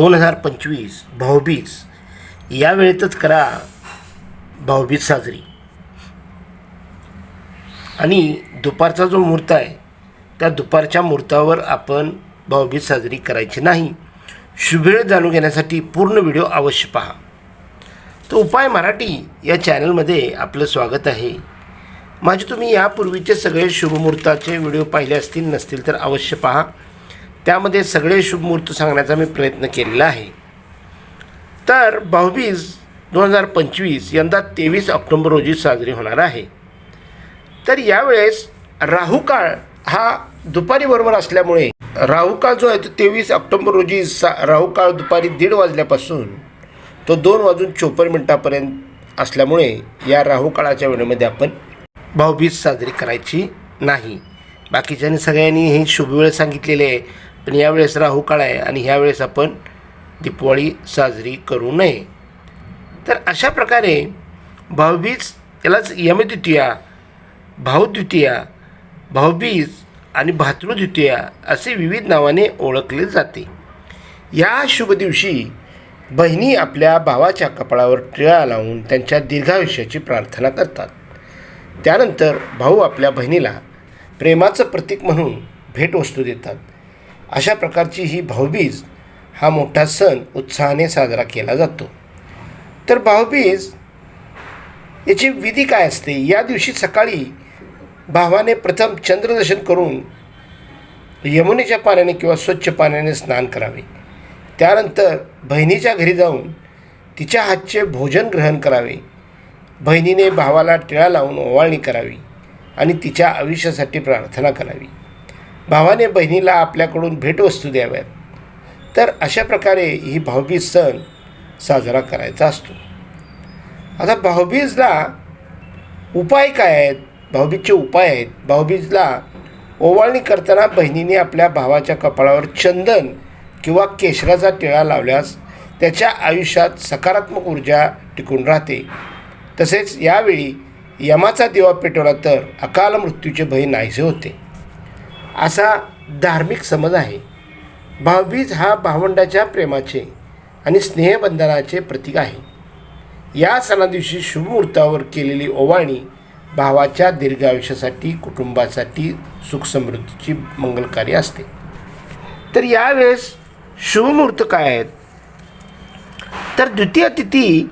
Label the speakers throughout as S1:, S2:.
S1: दोन हजार पंचवीस भाऊबीज. या वेळेतच करा भाऊबीज साजरी. आणि दुपारचा जो मुहूर्त आहे त्या दुपारच्या मुहूर्तावर आपण भाऊबीज साजरी करायची नाही. शुभेळ जाणून घेण्यासाठी पूर्ण व्हिडिओ अवश्य पहा. तर उपाय मराठी या चॅनलमध्ये आपलं स्वागत आहे. माझे तुम्ही यापूर्वीचे सगळे शुभमुहूर्ताचे व्हिडिओ पाहिले असतील नसतील तर अवश्य पहा. त्यामध्ये सगळे शुभ मुहूर्त सांगण्याचा मी प्रयत्न केलेला आहे. तर भाऊबीज दोन हजार पंचवीस यंदा तेवीस ऑक्टोंबर रोजी साजरी होणार आहे. तर यावेळेस राहू काळ हा दुपारी बरोबर असल्यामुळे राहू काळ जो आहे तो तेवीस ऑक्टोंबर रोजी सा राहुकाळ दुपारी दीड वाजल्यापासून तो दोन वाजून चोपन्न मिनटापर्यंत असल्यामुळे या राहू काळाच्या वेळेमध्ये आपण भाऊबीज साजरी करायची नाही. बाकीच्यांनी सगळ्यांनी ही शुभवेळ सांगितलेली आहे. पण यावेळेस राहू काळ आहे आणि ह्यावेळेस आपण दीपावळी साजरी करू नये. तर अशा प्रकारे भाऊबीज यालाच यमद्वितीया भाऊद्वितीया भाऊबीज आणि भातृद्वितीया असे विविध नावाने ओळखले जाते. या शुभ दिवशी बहिणी आपल्या भावाच्या कपाळावर टिळा लावून त्यांच्या दीर्घायुष्याची प्रार्थना करतात. त्यानंतर भाऊ आपल्या बहिणीला प्रेमाचं प्रतीक म्हणून भेटवस्तू देतात. अशा प्रकारची ही भाऊबीज हा मोठा सण उत्साहाने साजरा केला जातो. तर भाऊबीज याची विधी काय असते? या दिवशी सकाळी भावाने प्रथम चंद्रदर्शन करून यमुनेच्या पाण्याने किंवा स्वच्छ पाण्याने स्नान करावे. त्यानंतर बहिणीच्या घरी जाऊन तिच्या हातचे भोजन ग्रहण करावे. बहिणीने भावाला टिळा लावून ओवाळणी करावी आणि तिच्या आयुष्यासाठी प्रार्थना करावी. भावाने बहिणीला आपल्याकडून भेटवस्तू द्याव्यात. तर अशा प्रकारे ही भाऊबीज सण साजरा करायचा असतो. आता भाऊबीजला उपाय काय आहेत? भाऊबीजचे उपाय आहेत. भाऊबीजला ओवाळणी करताना बहिणीने आपल्या भावाच्या कपाळावर चंदन किंवा केशराचा टिळा लावल्यास त्याच्या आयुष्यात सकारात्मक ऊर्जा टिकून राहते. तसेच यावेळी यमाचा दिवा पेटवला तर अकाल मृत्यूचे भय नाहीसे होते. असा धार्मिक समज आहे. भाऊबीज हा भावंडाच्या प्रेमाचे आणि स्नेहबंधनाचे प्रतीक आहे. या सणादिवशी शुभमुहूर्तावर केलेली ओवाळणी भावाच्या दीर्घ आयुष्यासाठी कुटुंबासाठी सुखसमृद्धीची मंगलकारी असते. तर यावेळेस शुभमुहूर्त काय आहेत? तर द्वितीय तिथी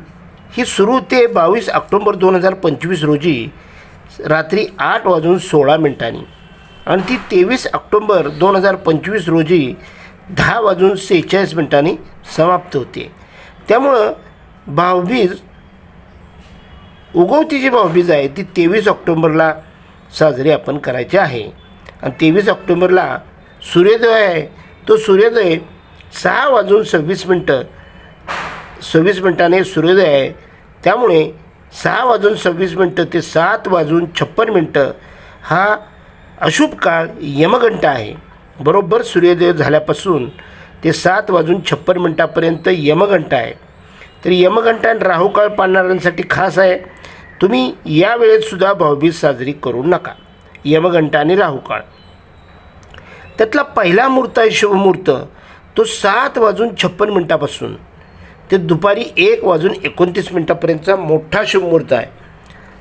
S1: ही सुरू होते बावीस ऑक्टोंबर दोन हजार पंचवीस रोजी रात्री आठ वाजून सोळा मिनिटांनी. आणि ती तेवीस ऑक्टोंबर दोन हजार पंचवीस रोजी दहा वाजून सेहेचाळीस मिनिटांनी समाप्त होते. त्यामुळं भावबीज उगवती जी भावबीज आहे ती तेवीस ऑक्टोंबरला साजरी आपण करायची आहे. आणि तेवीस ऑक्टोंबरला सूर्योदय आहे. तो सूर्योदय सहा वाजून सव्वीस मिनटं सव्वीस मिनटाने सूर्योदय आहे. त्यामुळे सहा वाजून सव्वीस मिनटं ते सात वाजून छप्पन मिनटं हा अशुभ काळ यमघंट आहे. बरोबर सूर्योदय झाल्यापासून ते सात वाजून छप्पन मिनटापर्यंत यमघंटा आहे. तर यमघंटा आणि राहू काळ पाळणाऱ्यांसाठी खास आहे. तुम्ही या वेळेतसुद्धा भाऊबीज साजरी करू नका. यमघंटा आणि राहू काळ त्यातला पहिला मुहूर्त आहे शुभमुहूर्त तो सात वाजून छप्पन मिनटापासून. ते दुपारी एक वाजून एकोणतीस मिनटापर्यंतचा मोठा शुभमुहूर्त आहे.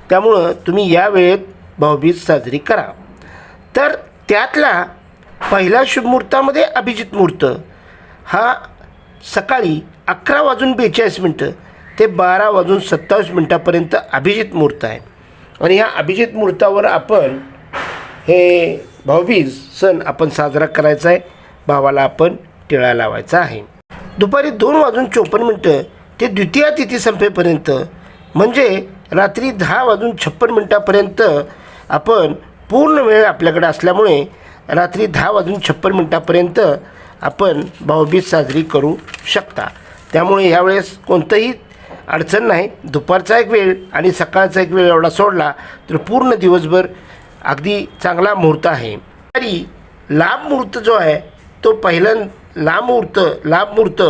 S1: त्यामुळं तुम्ही या वेळेत भाऊबीज साजरी करा. तर त्यातला पहिल्या शुभमुहूर्तामध्ये अभिजित मुहूर्त. हा सकाळी अकरा वाजून बेचाळीस मिनटं ते बारा वाजून सत्तावीस मिनटापर्यंत अभिजित मुहूर्त आहे. आणि ह्या अभिजित मुहूर्तावर आपण हे भाऊबीज सण आपण साजरा करायचा आहे. भावाला आपण टिळा लावायचा आहे. दुपारी दोन वाजून चोपन्न मिनटं ते द्वितीय तिथी संपेपर्यंत म्हणजे रात्री दहा वाजून छप्पन मिनटापर्यंत आपण पूर्ण वेळ आपल्याकडे असल्यामुळे रात्री दहा वाजून छप्पन मिनटापर्यंत आपण भाऊबीज साजरी करू शकता. त्यामुळे यावेळेस कोणतंही अडचण नाही. दुपारचा एक वेळ आणि सकाळचा एक वेळ एवढा सोडला तर पूर्ण दिवसभर अगदी चांगला मुहूर्त आहे. तरी लाभ मुहूर्त जो आहे तो पहिला लांब मुहूर्त लाभ मुहूर्त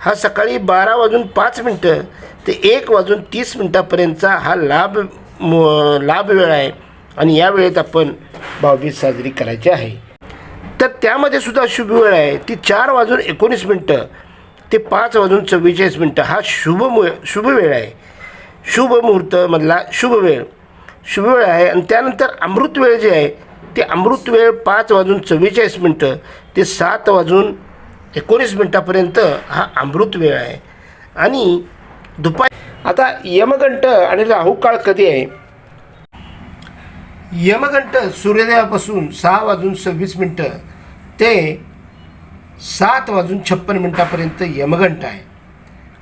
S1: हा सकाळी बारा वाजून पाच मिनटं ते एक वाजून तीस मिनटापर्यंतचा हा लाभ लाभ वेळ आहे. आणि या वेळेत आपण भाऊबीज साजरी करायची आहे. तर त्यामध्ये सुद्धा शुभ वेळ आहे. ती चार वाजून एकोणीस मिनटं ते पाच वाजून चव्वेचाळीस मिनटं हा शुभ मु शुभ वेळ आहे. शुभ मुहूर्तमधला शुभ वेळ. शुभ वेळ आहे आणि त्यानंतर अमृत वेळ जे आहे ते अमृत वेळ पाच वाजून चव्वेचाळीस मिनटं ते सात वाजून एकोणीस मिनटापर्यंत हा अमृत वेळ आहे. आणि दुपारी आता यमगंट आणि राहू काळ कधी आहे? यमगंट सूर्योदयापासून सहा वाजून सव्वीस मिनटं ते सात वाजून छप्पन मिनटापर्यंत यमगंट आहे.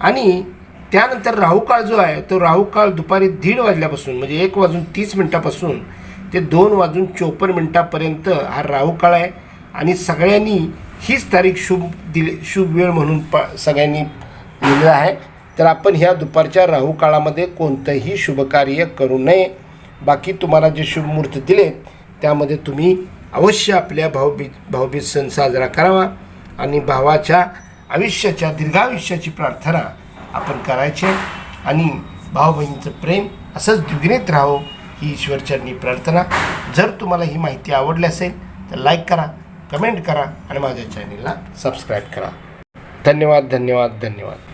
S1: आणि त्यानंतर राहुकाळ जो आहे तो राहुकाळ दुपारी दीड वाजल्यापासून म्हणजे एक वाजून तीस मिनटापासून ते दोन वाजून चोपन्न मिनटापर्यंत हा राहुकाळ आहे. आणि सगळ्यांनी हीच तारीख शुभ दिली शुभ वेळ म्हणून पा सगळ्यांनी दिलेला आहे. तर आपण ह्या दुपारच्या राहू काळामध्ये कोणतंही शुभकार्य करू नये. बाकी तुम्हाला जे शुभ मुहूर्त दिलेत त्यामध्ये तुम्ही अवश्य आपल्या भाऊबीज भाऊबीज सण साजरा करावा आणि भावाच्या आयुष्याच्या दीर्घायुष्याची प्रार्थना आपण करायची आणि भाऊ बहिणीचं प्रेम असंच द्विगुणित राहो ही ईश्वरचरणी प्रार्थना. जर तुम्हाला ही माहिती आवडली असेल तर लाईक करा कमेंट करा आणि माझ्या चॅनेलला सबस्क्राईब करा. धन्यवाद धन्यवाद धन्यवाद.